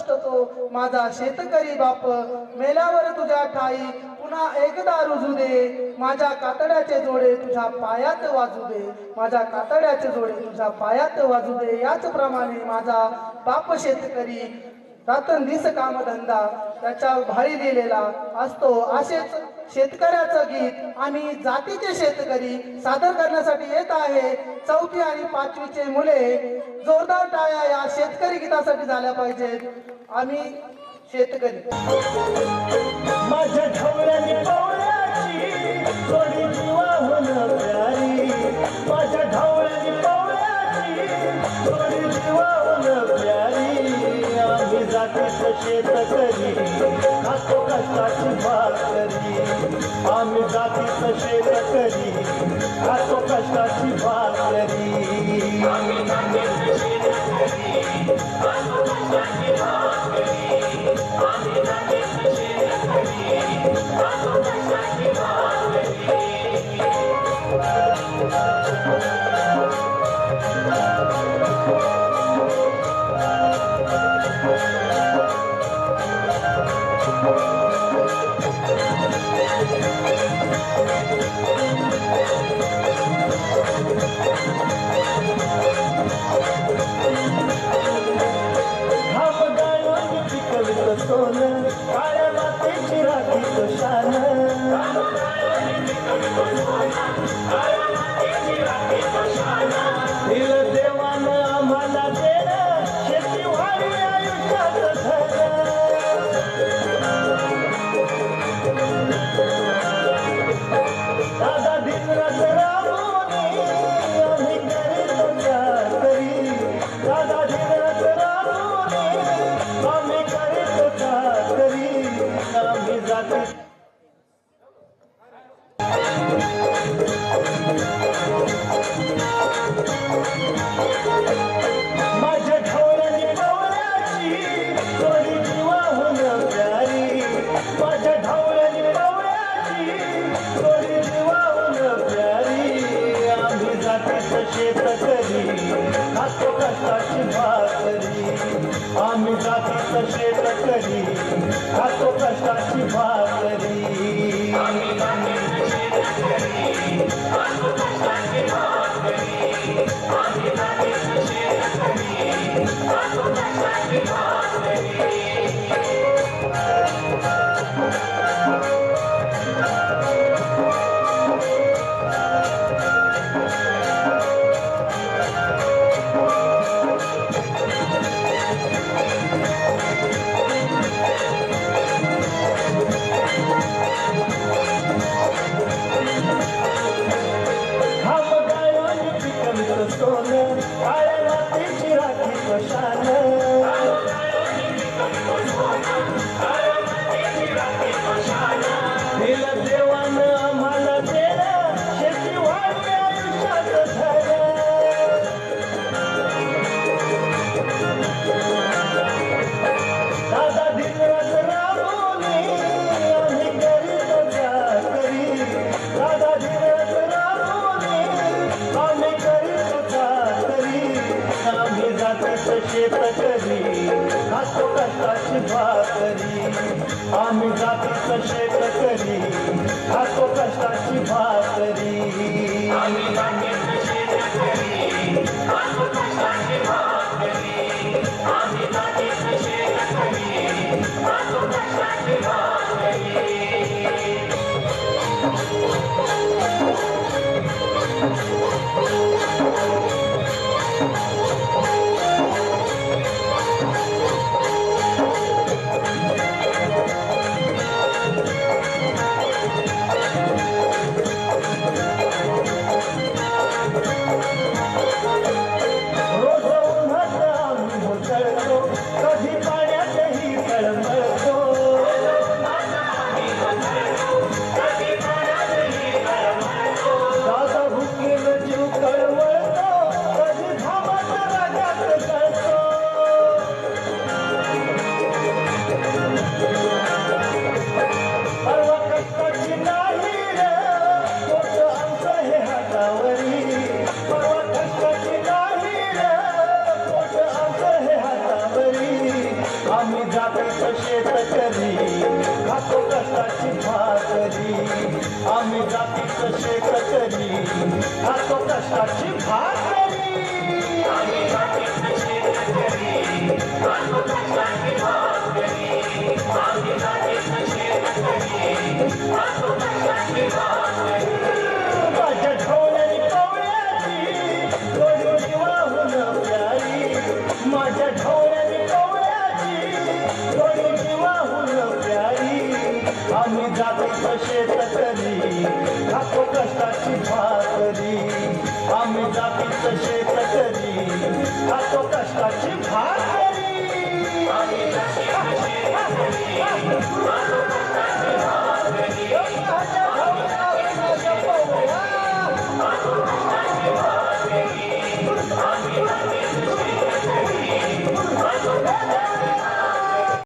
कष्ट तो माझा शेतकरी बाप. मेल्यावर तुझ्या ठाई पुन्हा एकदा रुजू दे. माझ्या कातड्याचे जोडे तुझ्या पायात वाजू दे. माझ्या कातड्याचे जोडे तुझ्या पायात वाजू दे. याचप्रमाणे माझा बाप शेतकरी रात्रंदिवस कामधंदा त्याच्या भाई दिलेला असतो. असेच शेतकऱ्याचं गीत आम्ही जातीचे शेतकरी सादर करण्यासाठी येत आहे. चौथी आणि पाचवीचे मुले जोरदार टाळ्या या शेतकरी गीतासाठी झाल्या पाहिजेत. आम्ही शेतकरी. आम्ही जातीचं शेतकरी खातो कष्टाची भाकरी आम्ही जातीचं शेतकरी खातो कष्टाची भाकरी खातो कष्टाची भाकरी आम्ही जातीचं शेतकरी खातो कष्टाची भाकरी. कष्टाची भाकरी आम्ही जातीचं शेतकरी आम्ही जाती कसे कतरी खातो कष्टाची भाकरी. आम्ही जाती कसे कतरी खातो कष्टाची भाकरी. आम्ही जाती कसे कतरी खातो कष्टाची भाकरी. आम्ही कसे कष्टाची भाकरी आम्ही जाती तसे कचरी खातो कष्टाची भाकरी